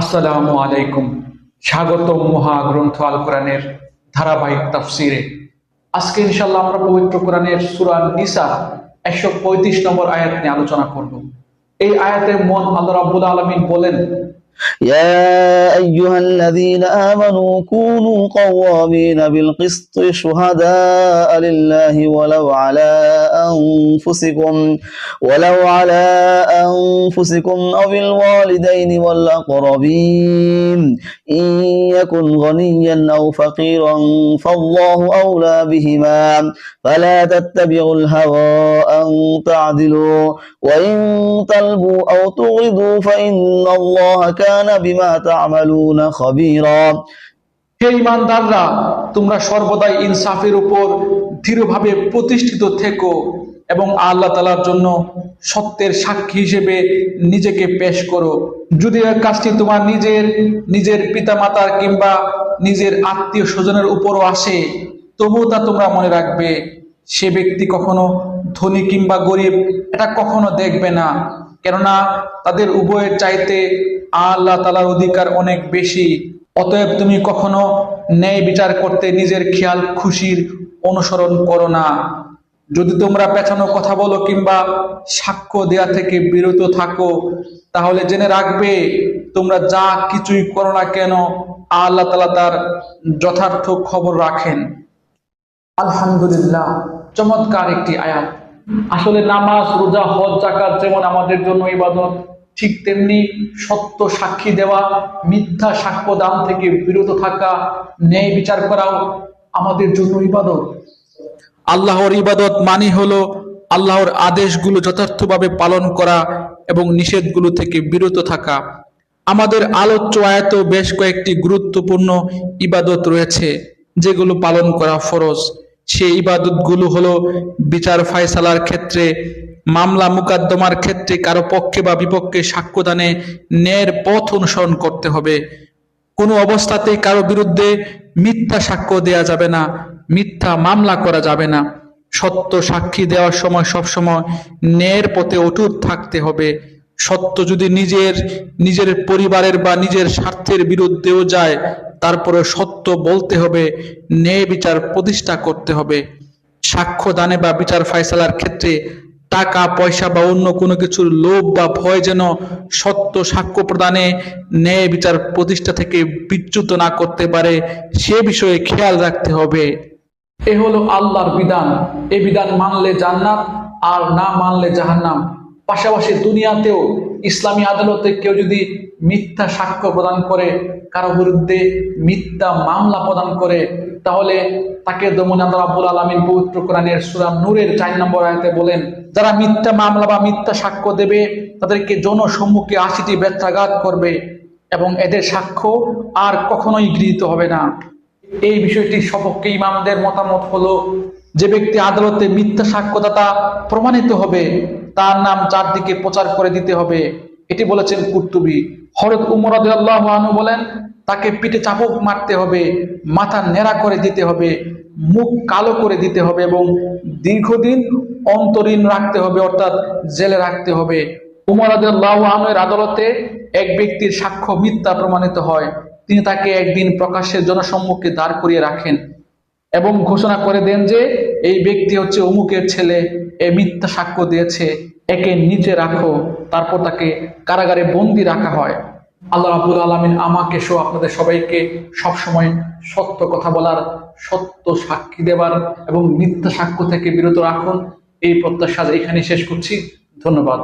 আসসালামু আলাইকুম। স্বাগতম মহাগ্রন্থ আল কোরআনের ধারাবাহিক তাফসিরে। আজকে ইনশাল্লাহ আমরা পবিত্র কোরআনের সুরান নিসা একশো পঁয়ত্রিশ নম্বর আয়াত নিয়ে আলোচনা করব। এই আয়াতের মন আল্লাহ রাবুল আলমিন বলেন يا أيها الذين آمنوا كونوا قوامين بالقسط شهداء لله ولو على أنفسكم ولو على أنفسكم أو الوالدين والأقربين. إن يكن غنيا أو فقيرا فالله أولى بهما. فلا تتبعوا الهوى أن تعدلوا وإن تلبوا أو تغرضوا فإن الله ইমানদাররা, তোমরা সর্বদাই ইনসাফের উপর দৃঢ়ভাবে প্রতিষ্ঠিত থেকো এবং আল্লাহ তালার জন্য সত্যের সাক্ষী হিসেবে নিজেকে পেশ করো। যদি কাজটি তোমার নিজের নিজের পিতামাতার কিংবা নিজের আত্মীয় স্বজনের উপরও আসে, তবুও তা তোমরা মনে রাখবে। সে ব্যক্তি কখনো ধনী কিংবা গরিব, এটা কখনো দেখবে না। কেননা তাদের উভয়ের চাইতে আল্লাহ তালার অধিকার অনেক বেশি। অতএব তুমি কখনো ন্যায় বিচার করতে নিজের খেয়াল খুশির অনুসরণ করো না। যদি তোমরা পেছানো কথা বলো কিংবা সাক্ষ্য দেয়া থেকে বিরত থাকো, তাহলে জেনে রাখবে তোমরা যা কিছুই করো না কেন আল্লাহ তালা তার যথার্থ খবর রাখেন। আলহামদুলিল্লাহ, চমৎকার একটি আয়াত। আসলে নামাজ, রোজা, হজ জাকাত যেমন আমাদের জন্য ইবাদত, ঠিক তেমনি সত্য সাক্ষী দেওয়া, মিথ্যা সাক্ষ্য দান থেকে বিরত থাকা, ন্যায় বিচার করাও আমাদের জন্য ইবাদত। আল্লাহর ইবাদত মানে হলো আল্লাহর আদেশগুলো যথার্থভাবে পালন করা এবং নিষেধগুলো থেকে বিরত থাকা। আমাদের আলোচ্য আয়াত বেশ কয়েকটি গুরুত্বপূর্ণ ইবাদত রয়েছে, যেগুলো পালন করা ফরজ। সেই ইবাদতগুলো হলো বিচার ফায়সালার ক্ষেত্রে, মামলা মুকাদ্দমার ক্ষেত্রে কারও পক্ষে বা বিপক্ষে সাক্ষ্যদানে ন্যায়ের পথ অনুসরণ করতে হবে। কোনো অবস্থাতেই কারও বিরুদ্ধে মিথ্যা সাক্ষ্য দেয়া যাবে না, মিথ্যা মামলা করা যাবে না। সত্য সাক্ষী দেওয়ার সময় সবসময় ন্যায়ের পথে অটুট থাকতে হবে। সত্য যদি নিজের নিজের পরিবারের বা নিজের স্বার্থের বিরুদ্ধেও যায় তারপরে সত্য বলতে হবে, ন্যায় বিচার প্রতিষ্ঠা করতে হবে। সাক্ষ্য দানে বা বিচার ফায়সালার ক্ষেত্রে টাকা, পয়সা বা অন্য কোনো কিছুর লোভ বা ভয় যেন সত্য সাক্ষ্য প্রদানে ন্যায় বিচার প্রতিষ্ঠা থেকে বিচ্যুত না করতে পারে, সে বিষয়ে খেয়াল রাখতে হবে। এ হলো আল্লাহর বিধান। এ বিধান মানলে জান্নাত আর না মানলে জাহান্নাম। পাশাপাশি দুনিয়াতেও ইসলামী আদালতে কেউ যদি মিথ্যা সাক্ষ্য প্রদান করে, কারও বিরুদ্ধে মিথ্যা মামলা প্রদান করে, তাহলে তাকে দমন আল্লাহ রাব্বুল আলামিন পবিত্র কোরআনের সূরা নূরের চার নম্বর আয়াতে বলেন, যারা মিথ্যা মামলা বা মিথ্যা সাক্ষ্য দেবে, তাদেরকে জনসম্মুখে আশিটি ব্যত্যাঘাত করবে এবং এদের সাক্ষ্য আর কখনোই গৃহীত হবে না। এই বিষয়টি সপক্ষে ইমামদের মতামত হলো যে ব্যক্তি আদালতে মিথ্যা সাক্ষ্যদাতা প্রমাণিত হবে, তার নাম চারদিকে প্রচার করে দিতে হবে। এটি বলেছেন কুর্তুবি। হরত উমর আনহু বলেন, তাকে পিঠে চাপক মারতে হবে, মাথা নেড়া করে দিতে হবে, মুখ কালো করে দিতে হবে এবং দীর্ঘদিন অন্তরীণ রাখতে হবে, অর্থাৎ জেলে রাখতে হবে। উমর রাদিয়াল্লাহু আনহুর আদালতে এক ব্যক্তির সাক্ষ্য মিথ্যা প্রমাণিত হয়। তিনি তাকে একদিন প্রকাশ্যের জনসম্মুখে দাঁড় করিয়ে রাখেন। এবং ঘোষণা করে দেন যে এই ব্যক্তি হচ্ছে অমুকের ছেলে, এ মিথ্যা সাক্ষ্য দিয়েছে, একে নিচে রাখো, তারপর তাকে কারাগারে বন্দি রাখা হয়। আল্লাহ রাবুল আলমিন আমাকে সহ আপনাদের সবাইকে সবসময় সত্য কথা বলার, সত্য সাক্ষী দেবার এবং মিথ্যা সাক্ষ্য থেকে বিরত রাখুন। এই প্রত্যাশা এখানে শেষ করছি। ধন্যবাদ।